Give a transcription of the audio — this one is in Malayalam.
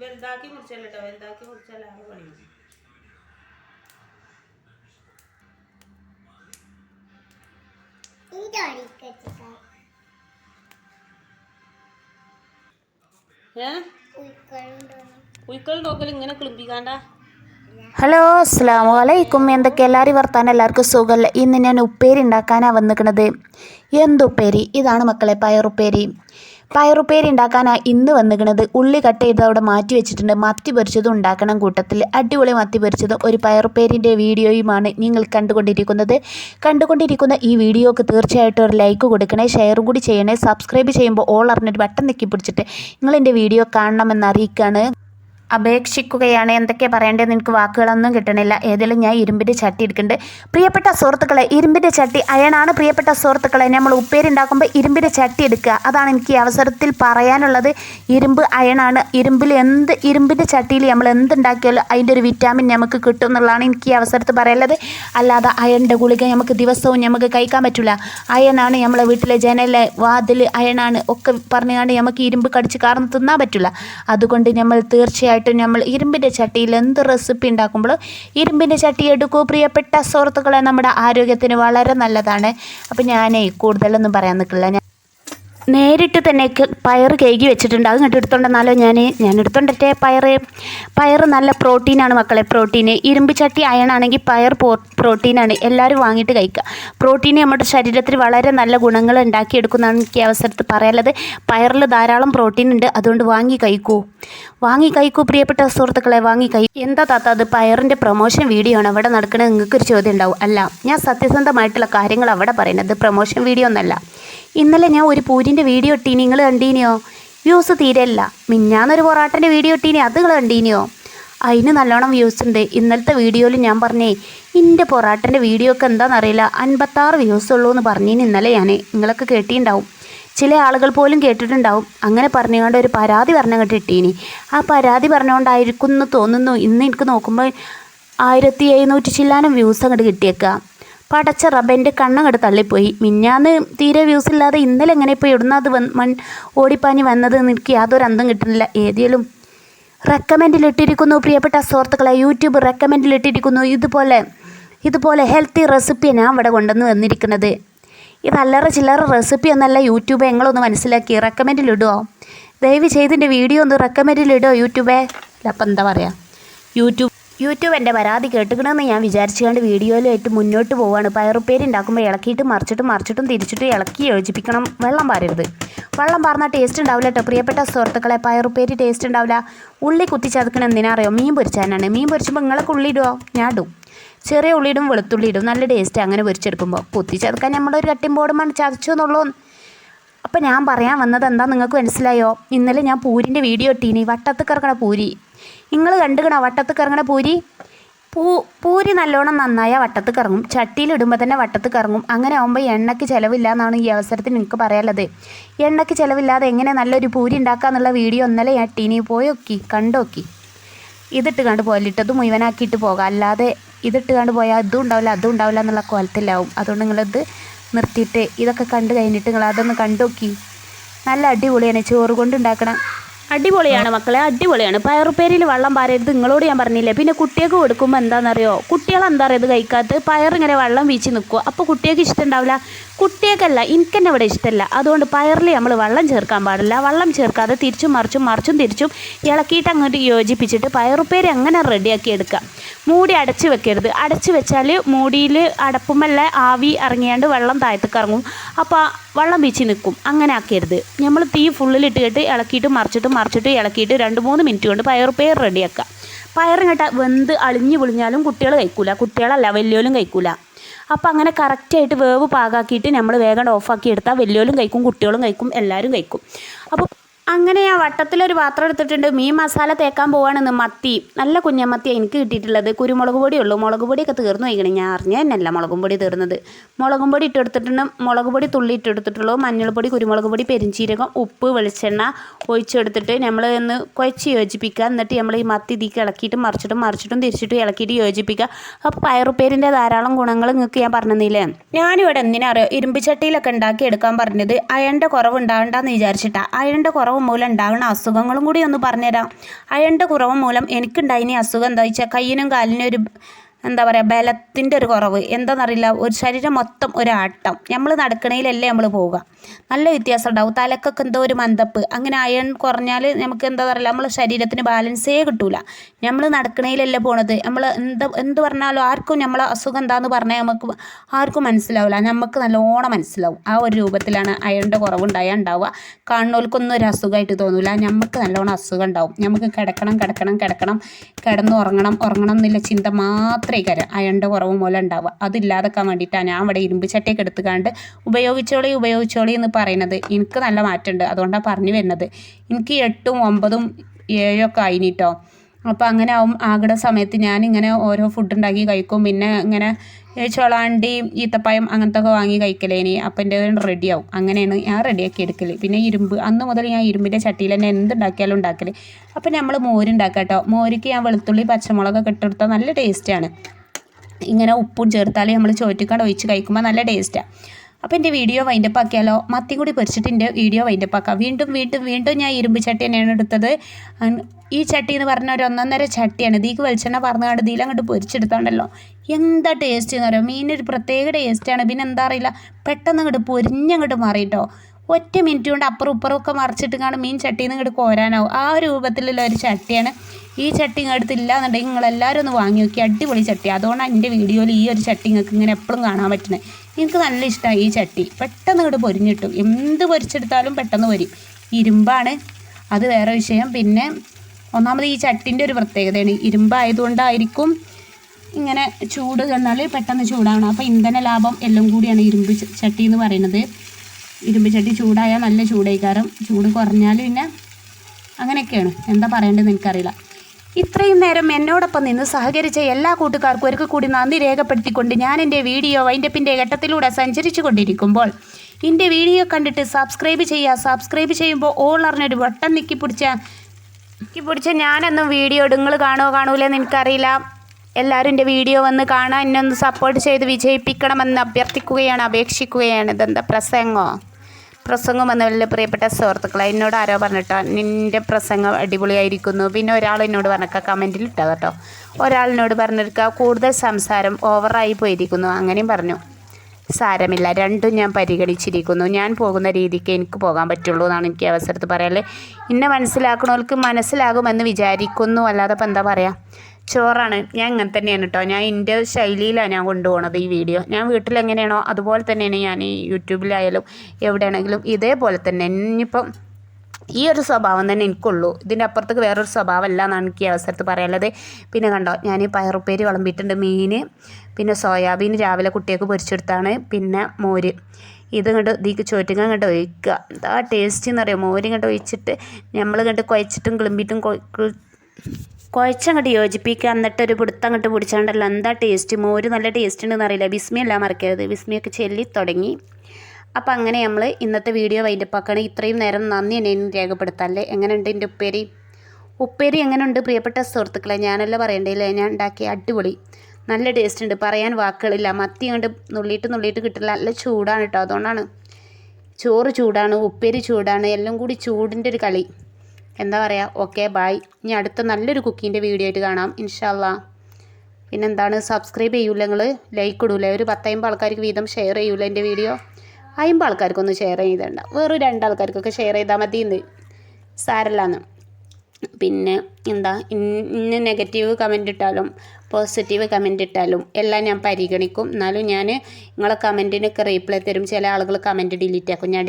വലുതാക്കി മുറിച്ചല്ലോ കേട്ടോ വലുതാക്കി മുറിച്ചല്ല ആറ് പണി. നോക്കൽ ഇങ്ങനെ കിളിപ്പിക്കാണ്ട ഹലോ അസ്സാം വലൈക്കും എന്തൊക്കെ എല്ലാവരും വർത്താനം? എല്ലാവർക്കും സുഖമല്ല ഇന്ന് ഞാൻ ഉപ്പേരി ഉണ്ടാക്കാനാണ് വന്നിക്കണത്. എന്തുപ്പേരി? ഇതാണ് മക്കളെ പയറുപ്പേരി. പയറുപ്പേരി ഉണ്ടാക്കാനാണ് ഇന്ന് വന്നിരിക്കുന്നത് ഉള്ളി കട്ട് ചെയ്ത് അവിടെ മാറ്റി വെച്ചിട്ടുണ്ട്. മത്തി പൊരിച്ചതും ഉണ്ടാക്കണം കൂട്ടത്തിൽ. അടിപൊളി മത്തി പൊരിച്ചതും ഒരു പയറുപ്പേരിന്റെ വീഡിയോയുമാണ് നിങ്ങൾ കണ്ടുകൊണ്ടിരിക്കുന്നത്. കണ്ടുകൊണ്ടിരിക്കുന്ന ഈ വീഡിയോക്ക് തീർച്ചയായിട്ടും ഒരു ലൈക്ക് കൊടുക്കണേ ഷെയർ കൂടി ചെയ്യണേ. സബ്സ്ക്രൈബ് ചെയ്യുമ്പോൾ ഓൾ അറിഞ്ഞിട്ട് ബട്ടൺ നെക്കി പിടിച്ചിട്ട് നിങ്ങൾ എന്റെ വീഡിയോ കാണണമെന്ന് അറിയിക്കുകയാണ് അപേക്ഷിക്കുകയാണ്. എന്തൊക്കെ പറയേണ്ടതെന്ന് എനിക്ക് വാക്കുകളൊന്നും കിട്ടണില്ല. ഏതെങ്കിലും ഞാൻ ഇരുമ്പിന്റെ ചട്ടി എടുക്കുന്നുണ്ട് പ്രിയപ്പെട്ട സുഹൃത്തുക്കളെ ഇരുമ്പിന്റെ ചട്ടി അയണാണ് പ്രിയപ്പെട്ട സുഹൃത്തുക്കളെ. നമ്മൾ ഉപ്പേരി ഉണ്ടാക്കുമ്പോൾ ഇരുമ്പിന്റെ ചട്ടി എടുക്കുക. അതാണ് എനിക്ക് അവസരത്തിൽ പറയാനുള്ളത്. ഇരുമ്പ് അയണാണ്. ഇരുമ്പിൽ എന്ത് ഇരുമ്പിന്റെ ചട്ടിയിൽ നമ്മൾ എന്തുണ്ടാക്കിയാലും അതിന്റെ ഒരു വിറ്റാമിൻ നമുക്ക് കിട്ടും എന്നുള്ളതാണ് എനിക്ക് ഈ അവസരത്തിൽ പറയാനുള്ളത്. അല്ലാതെ അയണിന്റെ ഗുളിക നമുക്ക് ദിവസവും നമുക്ക് കഴിക്കാൻ പറ്റില്ല അയണാണ് നമ്മളെ വീട്ടിലെ ജനൽ വാതിൽ അയണാണ്. ഒക്കെ പറഞ്ഞുകൊണ്ട് നമുക്ക് ഇരുമ്പ് കടിച്ച് കാർന്ന് തിന്നാൻ പറ്റില്ല അതുകൊണ്ട് നമ്മൾ തീർച്ചയായിട്ടും നമ്മൾ ഇരുമ്പിന്റെ ചട്ടിയിൽ എന്ത് റെസിപ്പി ഉണ്ടാക്കുമ്പോൾ ഇരുമ്പിന്റെ ചട്ടി എടുക്കൂ. പ്രിയപ്പെട്ട സുഹൃത്തുക്കളെ നമ്മുടെ ആരോഗ്യത്തിന് വളരെ നല്ലതാണ്. അപ്പോൾ ഞാനേ കൂടുതലൊന്നും പറയാൻ നിൽക്കില്ല. ഞാൻ നേരിട്ട് തന്നെ പയർ കേകി വെച്ചിട്ടുണ്ട്. അത് ഇങ്ങോട്ട് എടുത്തോണ്ടെന്നാലോ ഞാൻ ഞാൻ എടുത്തോണ്ടേ പയറ്. പയറ് നല്ല പ്രോട്ടീനാണ് മക്കളെ പ്രോട്ടീൻ ഇരുമ്പ് ചട്ടി അയണാണെങ്കിൽ പയർ പ്രോട്ടീനാണ്. എല്ലാവരും വാങ്ങിയിട്ട് കഴിക്കുക. പ്രോട്ടീൻ നമ്മുടെ ശരീരത്തിൽ വളരെ നല്ല ഗുണങ്ങൾ ഉണ്ടാക്കിയെടുക്കുന്നതാണ് എനിക്ക് അവസരത്തിൽ പറയാനുള്ളത്. പയറിൽ ധാരാളം പ്രോട്ടീൻ ഉണ്ട് അതുകൊണ്ട് വാങ്ങി കഴിക്കൂ. വാങ്ങി കഴിക്കൂ പ്രിയപ്പെട്ട സുഹൃത്തുക്കളെ. വാങ്ങി കഴി എന്താ താത്ത അത്? പയറിന്റെ പ്രൊമോഷൻ വീഡിയോ ആണ് അവിടെ നടക്കണത്. നിങ്ങൾക്കൊരു ചോദ്യം ഉണ്ടാവും. അല്ല ഞാൻ സത്യസന്ധമായിട്ടുള്ള കാര്യങ്ങൾ അവിടെ പറയുന്നത് പ്രൊമോഷൻ വീഡിയോ ഒന്നല്ല. ഇന്നലെ ഞാൻ ഒരു പൂരിന്റെ വീഡിയോ ഇട്ടീനി നിങ്ങൾ കണ്ടീനിയോ? വ്യൂസ് തീരെയല്ല. മിഞ്ഞാന്നൊരു പൊറാട്ടന്റെ വീഡിയോ ഇട്ടീനി അത് കണ്ടീനിയോ? അതിന് നല്ലോണം വ്യൂസ് ഉണ്ട്. ഇന്നലത്തെ വീഡിയോയിൽ ഞാൻ പറഞ്ഞേ ഇന്റെ പൊറാട്ടന്റെ വീഡിയോ ഒക്കെ എന്താണെന്നറിയില്ല അൻപത്താറ് വ്യൂസ് ഉള്ളൂ എന്ന് പറഞ്ഞിന് ഇന്നലെ ഞാൻ നിങ്ങളൊക്കെ കേട്ടിട്ടുണ്ടാവും ചില ആളുകൾ പോലും കേട്ടിട്ടുണ്ടാവും. അങ്ങനെ പറഞ്ഞുകൊണ്ട് ഒരു പരാതി പറഞ്ഞങ്ങോട്ട് ഇട്ടീനി. ആ പരാതി പറഞ്ഞുകൊണ്ടായിരിക്കും എന്ന് തോന്നുന്നു. ഇന്ന് എനിക്ക് നോക്കുമ്പോൾ ആയിരത്തി എഴുന്നൂറ്റി ചില്ലാനം വ്യൂസ് അങ്ങോട്ട് കിട്ടിയേക്കുക പടച്ച റബ്ബന്റെ കണ്ണങ്ങോട്ട് തള്ളിപ്പോയി. മിഞ്ഞാന്ന് തീരെ വ്യൂസ് ഇല്ലാതെ ഇന്നലെ എങ്ങനെ ഇപ്പോൾ ഇടുന്നത് വന്ന് മൺ ഓടിപ്പാനി വന്നത് എനിക്ക് യാതൊരു അന്തം കിട്ടുന്നില്ല. ഏതിലും റെക്കമെൻഡിലിട്ടിരിക്കുന്നു പ്രിയപ്പെട്ട സുഹൃത്തുക്കളെ. യൂട്യൂബ് റെക്കമെൻഡിലിട്ടിരിക്കുന്നു ഇതുപോലെ ഇതുപോലെ ഹെൽത്തി റെസിപ്പി ഞാൻ ഇവിടെ കൊണ്ടുവന്ന് വന്നിരിക്കുന്നത് ഇത് അല്ലറ ചില്ലറ റെസിപ്പി എന്നല്ല യൂട്യൂബ് ഞങ്ങളൊന്ന് മനസ്സിലാക്കി. റെക്കമെൻഡിലിടുമോ ദയവ് ചെയ്തിന്റെ വീഡിയോ ഒന്ന് റെക്കമെൻഡിലിടുമോ യൂട്യൂബേ അപ്പം എന്താ പറയുക യൂട്യൂബ് യൂട്യൂബ് എന്റെ പരാതി കേട്ടുക്കണമെന്ന് ഞാൻ വിചാരിച്ചുകൊണ്ട് വീഡിയോയിലായിട്ട് മുന്നോട്ട് പോവുകയാണ് പയറുപ്പേരി ഉണ്ടാക്കുമ്പോൾ ഇളക്കിയിട്ട് മറിച്ചിട്ടും മറിച്ചിട്ടും തിരിച്ചിട്ട് ഇളക്കി യോജിപ്പിക്കണം. വെള്ളം പാരരുത്. വെള്ളം പാർന്നാൽ ടേസ്റ്റ് ഉണ്ടാവില്ല കേട്ടോ പ്രിയപ്പെട്ട സുഹൃത്തുക്കളെ പയറുപ്പേരി ടേസ്റ്റ് ഉണ്ടാവില്ല. ഉള്ളി കുത്തിച്ചതക്കണം എന്തിനാ അറിയോ? മീൻ പൊരിച്ചാനാണ്. മീൻ പൊരിച്ചുമ്പോൾ നിങ്ങളൊക്കെ ഉള്ളി ഇടുമോ ഞാൻ ഇടും. ചെറിയ ഉള്ളിയിടും വെളുത്തുള്ളി ഇടും. നല്ല ടേസ്റ്റ് അങ്ങനെ പൊരിച്ചെടുക്കുമ്പോൾ കുത്തിച്ചതക്കാൻ നമ്മളൊരു കട്ടിമ്പോടുമാണ് ചതച്ചു എന്നുള്ളൂ. അപ്പോൾ ഞാൻ പറയാൻ വന്നത് എന്താ നിങ്ങൾക്ക് മനസ്സിലായോ? ഇന്നലെ ഞാൻ പൂരിന്റെ വീഡിയോ ഇട്ടീനി. വട്ടത്ത് കറങ്ങണ പൂരി. നിങ്ങൾ കണ്ടുകണോ വട്ടത്ത് കറങ്ങണ പൂരി? പൂ പൂരി നല്ലോണം നന്നായ വട്ടത്ത് കറങ്ങും ചട്ടിയിലിടുമ്പോൾ തന്നെ വട്ടത്ത് കറങ്ങും അങ്ങനെ ആകുമ്പോൾ എണ്ണയ്ക്ക് ചിലവില്ല എന്നാണ് ഈ അവസരത്തിൽ നിങ്ങൾക്ക് പറയാനുള്ളത്. എണ്ണയ്ക്ക് ചിലവില്ലാതെ എങ്ങനെ നല്ലൊരു പൂരി ഉണ്ടാക്കാന്നുള്ള വീഡിയോ ഇന്നലെ ഞാൻ ടീനി പോയി നോക്കി കണ്ടോക്കി ഇതിട്ട് കണ്ട് പോലിട്ടത് മുഴുവനാക്കിയിട്ട് പോകാം. അല്ലാതെ ഇതിട്ട് കണ്ട് പോയാൽ ഇതും ഉണ്ടാവില്ല അതും ഉണ്ടാവില്ല എന്നുള്ള കോലത്തിലാവും. അതുകൊണ്ട് നിങ്ങളിത് നിർത്തിയിട്ട് ഇതൊക്കെ കണ്ട് കഴിഞ്ഞിട്ട് നിങ്ങൾ അതൊന്ന് കണ്ടോക്കി. നല്ല അടിപൊളിയാണ്. ചോറ് കൊണ്ട് ഉണ്ടാക്കണം അടിപൊളിയാണ് മക്കളെ അടിപൊളിയാണ്. പയറുപ്പേരിയിൽ വെള്ളം പാരരുത് നിങ്ങളോട് ഞാൻ പറഞ്ഞില്ലേ? പിന്നെ കുട്ടികൾക്ക് കൊടുക്കുമ്പോൾ എന്താണെന്നറിയോ കുട്ടികൾ എന്താ പറയുക ഇത് കഴിക്കാത്ത പയറിങ്ങനെ വെള്ളം വീച്ച് നിൽക്കുക അപ്പോൾ കുട്ടികൾക്ക് ഇഷ്ടമുണ്ടാവില്ല കുട്ടികൾക്കല്ല എനിക്ക് തന്നെ ഇവിടെ ഇഷ്ടമല്ല അതുകൊണ്ട് പയറിൽ നമ്മൾ വെള്ളം ചേർക്കാൻ പാടില്ല. വെള്ളം ചേർക്കാതെ തിരിച്ചും മറിച്ചും മറിച്ചും തിരിച്ചും ഇളക്കിയിട്ട് അങ്ങോട്ട് യോജിപ്പിച്ചിട്ട് പയറുപ്പേര് അങ്ങനെ റെഡിയാക്കി എടുക്കാം? മൂടി അടച്ച് വെക്കരുത്. അടച്ചു വെച്ചാൽ മൂടിയിൽ അടപ്പുമല്ല ആവി ഇറങ്ങിയാണ്ട് വെള്ളം താഴത്തേക്ക് ഇറങ്ങും. അപ്പോൾ വെള്ളം വീച്ച് നിൽക്കും അങ്ങനെ ആക്കരുത്. നമ്മൾ തീ ഫുള്ളിലിട്ടിട്ട് ഇളക്കിയിട്ട് മറിച്ചിട്ട് മറിച്ചിട്ട് ഇളക്കിയിട്ട് രണ്ട് മൂന്ന് മിനിറ്റ് കൊണ്ട് പയറുപ്പേർ റെഡിയാക്കുക പയറിങ്ങോട്ട് വെന്ത് അളിഞ്ഞ് പൊളിഞ്ഞാലും കുട്ടികൾ കഴിക്കൂല. കുട്ടികളല്ല വലിയോലും കഴിക്കൂല. അപ്പോൾ അങ്ങനെ കറക്റ്റായിട്ട് വേവ് പാകാക്കിയിട്ട് നമ്മൾ വേഗം ഓഫാക്കി എടുത്താൽ വലിയവരും കഴിക്കും കുട്ടികളും കഴിക്കും എല്ലാവരും കഴിക്കും. അപ്പോൾ അങ്ങനെ ആ വട്ടത്തിലൊരു പാത്രം എടുത്തിട്ടുണ്ട്. മീൻ മസാല തേക്കാൻ പോവാണെന്ന് മത്തി. നല്ല കുഞ്ഞമത്തി എനിക്ക് കിട്ടിയിട്ടുള്ളത്. കുരുമുളക് പൊടി ഉള്ളൂ മുളക് പൊടിയൊക്കെ തീർന്നു വയ്ക്കണം. ഞാൻ അറിഞ്ഞ തന്നെയല്ല മുളകും പൊടി തീർന്നത്. മുളകും പൊടി ഇട്ടെടുത്തിട്ടുണ്ട്. മുളക് പൊടി തുള്ളി ഇട്ടെടുത്തിട്ടുള്ളൂ. മഞ്ഞൾപ്പൊടി കുരുമുളക് പൊടി പെരിഞ്ചീരകം ഉപ്പ് വെളിച്ചെണ്ണ ഒഴിച്ചെടുത്തിട്ട് നമ്മൾ ഒന്ന് കുഴച്ച് യോജിപ്പിക്കുക. എന്നിട്ട് നമ്മൾ ഈ മത്തി ഇതിക്ക് ഇളക്കിയിട്ട് മറിച്ചിട്ടും മറിച്ചിട്ടും തിരിച്ചിട്ടും ഇളക്കിയിട്ട് യോജിപ്പിക്കുക. അപ്പോൾ പയറുപ്പേരിന്റെ ധാരാളം ഗുണങ്ങൾ നിങ്ങൾക്ക് ഞാൻ പറഞ്ഞില്ലേ ഞാനിവിടെ എന്തിനാ അറിയോ? ഇരുമ്പ് ചട്ടിയിലൊക്കെ ഉണ്ടാക്കി എടുക്കാൻ പറഞ്ഞത്. അയണിന്റെ കുറവ് ഉണ്ടാവണ്ടെന്ന് വിചാരിച്ചിട്ടാണ് അയണിന്റെ കുറവ് കുറവ് മൂലം ഉണ്ടാകുന്ന അസുഖങ്ങളും കൂടി ഒന്ന് പറഞ്ഞുതരാം. അയണിന്റെ കുറവ് മൂലം എനിക്കുണ്ടായിനി അസുഖം എന്താ വെച്ചാൽ കയ്യിനും കാലിനും ഒരു എന്താ പറയുക ബലത്തിന്റെ ഒരു കുറവ്. എന്താണെന്നറിയില്ല ഒരു ശരീരം മൊത്തം ഒരു ആട്ടം നമ്മൾ നടക്കണേലല്ലേ നമ്മൾ പോവുക. നല്ല വ്യത്യാസം ഉണ്ടാവും തലക്കൊക്കെ എന്തോ ഒരു മന്ദപ്പ്. അങ്ങനെ അയൺ കുറഞ്ഞാൽ നമുക്ക് എന്താ പറയുക നമ്മളെ ശരീരത്തിന് ബാലൻസേ കിട്ടൂല. നമ്മൾ നടക്കണേലല്ലേ പോണത്. നമ്മൾ എന്താ എന്ത് പറഞ്ഞാലും ആർക്കും നമ്മളെ അസുഖം എന്താന്ന് പറഞ്ഞാൽ നമുക്ക് ആർക്കും മനസ്സിലാവില്ല നമുക്ക് നല്ലോണം മനസ്സിലാവും. ആ ഒരു രൂപത്തിലാണ് അയണിന്റെ കുറവുണ്ടായാൽ ഉണ്ടാവുക. കാണുന്നവർക്കൊന്നും ഒരു അസുഖമായിട്ട് തോന്നില്ല നമുക്ക് നല്ലോണം അസുഖം ഉണ്ടാവും. നമുക്ക് കിടക്കണം കിടക്കണം കിടക്കണം. കിടന്ന് ഉറങ്ങണം എന്നുള്ള ചിന്ത മാത്രമേ കരം അയണിന്റെ കുറവ് മൂലം ഉണ്ടാവുക. അതില്ലാതെക്കാൻ വേണ്ടിയിട്ടാണ് ഞാൻ ഇവിടെ ഇരുമ്പ് ചട്ടിയൊക്കെ എടുത്തുകാണ്ട് ഉപയോഗിച്ചോളി ഉപയോഗിച്ചോളി എന്ന് പറയുന്നത്. എനിക്ക് നല്ല മാറ്റമുണ്ട്. അതുകൊണ്ടാണ് പറഞ്ഞു വരുന്നത്. എനിക്ക് എട്ടും ഒമ്പതും ഏഴും ഒക്കെ ആയിനിട്ടോ അപ്പോൾ അങ്ങനെ ആവും ആകുന്ന സമയത്ത് ഞാനിങ്ങനെ ഓരോ ഫുഡ് ഉണ്ടാക്കി കഴിക്കും. പിന്നെ ഇങ്ങനെ ഈ ഈത്തപ്പായം അങ്ങനത്തെ ഒക്കെ വാങ്ങി കഴിക്കലേനി അപ്പം എന്റെ റെഡിയാവും അങ്ങനെയാണ് ഞാൻ റെഡിയാക്കി എടുക്കൽ പിന്നെ ഇരുമ്പ് അന്ന് മുതൽ ഞാൻ ഇരുമ്പിന്റെ ചട്ടിയിൽ തന്നെ എന്തുണ്ടാക്കിയാലും ഉണ്ടാക്കൽ അപ്പം നമ്മൾ മോരുണ്ടാക്കാം കേട്ടോ മോരിക്ക് ഞാൻ വെളുത്തുള്ളി പച്ചമുളകൊക്കെ ഇട്ടെടുത്താൽ നല്ല ടേസ്റ്റാണ് ഇങ്ങനെ ഉപ്പും ചേർത്താൽ നമ്മൾ ചോറ്റിക്കാണ്ട് ഒഴിച്ച് കഴിക്കുമ്പോൾ നല്ല ടേസ്റ്റാണ് അപ്പോൾ എന്റെ വീഡിയോ വൈൻഡപ്പ് ആക്കിയാലോ? മത്തി കൂടി പൊരിച്ചിട്ട് എന്റെ വീഡിയോ വൈൻഡപ്പ് ആക്കാം. വീണ്ടും വീണ്ടും വീണ്ടും ഞാൻ ഇരുമ്പ് ചട്ടി തന്നെയാണ് എടുത്തത്. ഈ ചട്ടി എന്ന് പറഞ്ഞ ഒരു ഒന്നൊന്നര ചട്ടിയാണ്. ഇതിക്ക് വെളിച്ചെണ്ണ പറഞ്ഞുകൊണ്ട് ഇതിൽ അങ്ങോട്ട് പൊരിച്ചെടുത്തോണ്ടല്ലോ. എന്താ ടേസ്റ്റ് എന്ന് പറയുക മീനൊരു പ്രത്യേക ടേസ്റ്റാണ് പിന്നെ എന്താ അറിയില്ല? പെട്ടെന്ന് അങ്ങോട്ട് പൊരിഞ്ഞങ്ങോട്ട് മാറിയിട്ടോ ഒറ്റ മിനിറ്റ് കൊണ്ട് അപ്പുറം ഇപ്പുറം ഒക്കെ മറിച്ചിട്ട് കാണും മീൻ ചട്ടിയിൽ നിന്ന് ഇങ്ങോട്ട് കോരാനാവും. ആ രൂപത്തിലുള്ള ഒരു ചട്ടിയാണ്. ഈ ചട്ടി ഇങ്ങോട്ട് ഇല്ല എന്നുണ്ടെങ്കിൽ നിങ്ങളെല്ലാവരും ഒന്ന് വാങ്ങി നോക്കി. അടിപൊളി ചട്ടി. അതുകൊണ്ടാണ് എന്റെ വീഡിയോയിൽ ഈ ഒരു ചട്ടി നിങ്ങൾക്ക് ഇങ്ങനെ എപ്പോഴും കാണാൻ പറ്റുന്നത്. എനിക്ക് നല്ല ഇഷ്ടമായി ഈ ചട്ടി. പെട്ടെന്ന് ഇങ്ങോട്ട് പൊരിഞ്ഞിട്ടും എന്ത് പൊരിച്ചെടുത്താലും പെട്ടെന്ന് പൊരിയും. ഇരുമ്പാണ്. അത് വേറെ വിഷയം. പിന്നെ ഒന്നാമത് ഈ ചട്ടിന്റെ ഒരു പ്രത്യേകതയാണ്. ഇരുമ്പായതുകൊണ്ടായിരിക്കും ഇങ്ങനെ ചൂട് തന്നാൽ പെട്ടെന്ന് ചൂടാവണം. അപ്പോൾ ഇന്ധന ലാഭം എല്ലാം കൂടിയാണ് ഇരുമ്പ് ചട്ടി എന്ന് പറയുന്നത്. ഇരുമ്പ് ചട്ടി ചൂടായാൽ നല്ല ചൂടായിക്കാരം ചൂട് കുറഞ്ഞാൽ പിന്നെ അങ്ങനെയൊക്കെയാണ്. എന്താ പറയേണ്ടതെന്ന് എനിക്കറിയില്ല. ഇത്രയും നേരം എന്നോടൊപ്പം നിന്ന് സഹകരിച്ച എല്ലാ കൂട്ടുകാർക്കും ഒരിക്കൽ കൂടി നന്ദി രേഖപ്പെടുത്തിക്കൊണ്ട് ഞാൻ എന്റെ വീഡിയോ വൈൻഡപ്പിന്റെ ഘട്ടത്തിലൂടെ സഞ്ചരിച്ചു കൊണ്ടിരിക്കുമ്പോൾ എന്റെ വീഡിയോ കണ്ടിട്ട് സബ്സ്ക്രൈബ് ചെയ്യുക. സബ്സ്ക്രൈബ് ചെയ്യുമ്പോൾ ഓൾ അറിഞ്ഞൊരു വട്ടം നിക്കി പിടിച്ച നിക്കി പിടിച്ച ഞാനൊന്നും വീഡിയോ ഇടുങ്ങൾ കാണുമോ കാണൂലെന്ന് എനിക്കറിയില്ല. എല്ലാവരും എന്റെ വീഡിയോ വന്ന് കാണാൻ എന്നെ ഒന്ന് സപ്പോർട്ട് ചെയ്ത് വിജയിപ്പിക്കണമെന്ന് അഭ്യർത്ഥിക്കുകയാണ് അപേക്ഷിക്കുകയാണ്. ഇതെന്താ പ്രസംഗോ? പ്രസംഗം എന്നല്ല പ്രിയപ്പെട്ട സുഹൃത്തുക്കളെ എന്നോട് ആരോ പറഞ്ഞിട്ടോ നിന്റെ പ്രസംഗം അടിപൊളിയായിരിക്കുന്നു. പിന്നെ ഒരാൾ എന്നോട് പറഞ്ഞേക്കാം കമന്റിൽ ഇട്ടാ കേട്ടോ. ഒരാളിനോട് പറഞ്ഞിരിക്കുക കൂടുതൽ സംസാരം ഓവറായി പോയിരിക്കുന്നു. അങ്ങനെയും പറഞ്ഞു. സാരമില്ല രണ്ടും ഞാൻ പരിഗണിച്ചിരിക്കുന്നു. ഞാൻ പോകുന്ന രീതിക്ക് എനിക്ക് പോകാൻ പറ്റുള്ളൂ എന്നാണ് എനിക്ക് അവസരത്ത് പറയാല്ലേ എന്നെ മനസ്സിലാക്കണവർക്ക് മനസ്സിലാകുമെന്ന് വിചാരിക്കുന്നു. അല്ലാതെ ഇപ്പം എന്താ പറയുക ചോറാണ്. ഞാൻ ഇങ്ങനെ തന്നെയാണ് കേട്ടോ ഞാൻ എന്റെ ശൈലിയിലാണ് ഞാൻ കൊണ്ടുപോകണത് ഈ വീഡിയോ. ഞാൻ വീട്ടിൽ എങ്ങനെയാണോ അതുപോലെ തന്നെയാണ് ഞാൻ ഈ യൂട്യൂബിലായാലും എവിടെയാണെങ്കിലും ഇതേപോലെ തന്നെ. ഇനിയിപ്പം ഈ ഒരു സ്വഭാവം തന്നെ എനിക്കുള്ളൂ. ഇതിന്റെ അപ്പുറത്തേക്ക് വേറൊരു സ്വഭാവമല്ല എന്നാണ് എനിക്ക് ഈ അവസരത്ത് പറയാനുള്ളത്. പിന്നെ കണ്ടോ ഞാൻ ഈ പയറുപ്പേരി വിളമ്പിയിട്ടുണ്ട് മീൻ പിന്നെ സോയാബീൻ രാവിലെ കുട്ടിയൊക്കെ പൊരിച്ചെടുത്താണ് പിന്നെ മോര്. ഇത് കണ്ട് ഇതിക്ക് ചോറ്റിങ്ങ കണ്ട് ഒഴിക്കുക. എന്താ ടേസ്റ്റ് എന്ന് പറയുക മോര് കണ്ട് ഒഴിച്ചിട്ട് നമ്മൾ കണ്ട് കുഴച്ചിട്ടും കിളുമ്പിയിട്ടും കുഴച്ചങ്ങോട്ട് യോജിപ്പിക്കുക എന്നിട്ട് ഒരു പിടുത്തം അങ്ങോട്ട് പിടിച്ചാണ്ടല്ലോ. എന്താ ടേസ്റ്റ് മോര് നല്ല ടേസ്റ്റ് ഉണ്ടെന്ന് അറിയില്ല. ബിസ്മിയല്ല മറക്കരുത്. ബിസ്മിയൊക്കെ ചെല്ലി തുടങ്ങി. അപ്പം അങ്ങനെ നമ്മൾ ഇന്നത്തെ വീഡിയോ വൈൻഡപ്പാക്കണം ഇത്രയും നേരം നന്ദി എന്നെ രേഖപ്പെടുത്താല്ലേ എങ്ങനെയുണ്ട് എന്റെ ഉപ്പേരി? ഉപ്പേരി എങ്ങനെയുണ്ട്? പ്രിയപ്പെട്ട സുഹൃത്തുക്കളെ ഞാനല്ല പറയണ്ടേ ഞാൻ ഉണ്ടാക്കിയ അടിപൊളി. നല്ല ടേസ്റ്റ് ഉണ്ട്. പറയാൻ വാക്കുകളില്ല. മത്തി കണ്ട് നുള്ളിയിട്ട് നുള്ളിയിട്ട് കിട്ടില്ല നല്ല ചൂടാണ് കേട്ടോ അതുകൊണ്ടാണ് ചോറ് ചൂടാണ് ഉപ്പേരി ചൂടാണ്. എല്ലാം കൂടി ചൂടിന്റെ ഒരു കളി. എന്താ പറയുക ഓക്കെ ബായ് ഇനി അടുത്ത നല്ലൊരു കുക്കിന്റെ വീഡിയോ ആയിട്ട് കാണാം ഇൻഷാല്ലാ പിന്നെന്താണ് സബ്സ്ക്രൈബ് ചെയ്യൂല നിങ്ങൾ ലൈക്ക് ഇടൂല. ഒരു പത്തമ്പത് ആൾക്കാർക്ക് വീതം ഷെയർ ചെയ്യൂല എന്റെ വീഡിയോ അമ്പത് ആൾക്കാർക്കൊന്നും ഷെയർ ചെയ്തേണ്ട. വേറൊരു രണ്ടാൾക്കാർക്കൊക്കെ ഷെയർ ചെയ്താൽ മതി എന്ന് സാരല്ലാന്ന്. പിന്നെ എന്താ ഇന്ന് നെഗറ്റീവ് കമന്റ് ഇട്ടാലും പോസിറ്റീവ് കമന്റ് ഇട്ടാലും എല്ലാം ഞാൻ പരിഗണിക്കും. എന്നാലും ഞാൻ നിങ്ങളെ കമന്റിനൊക്കെ റീപ്ലൈ തരും. ചില ആളുകൾ കമന്റ് ഡിലീറ്റ് ആക്കും. ഞാൻ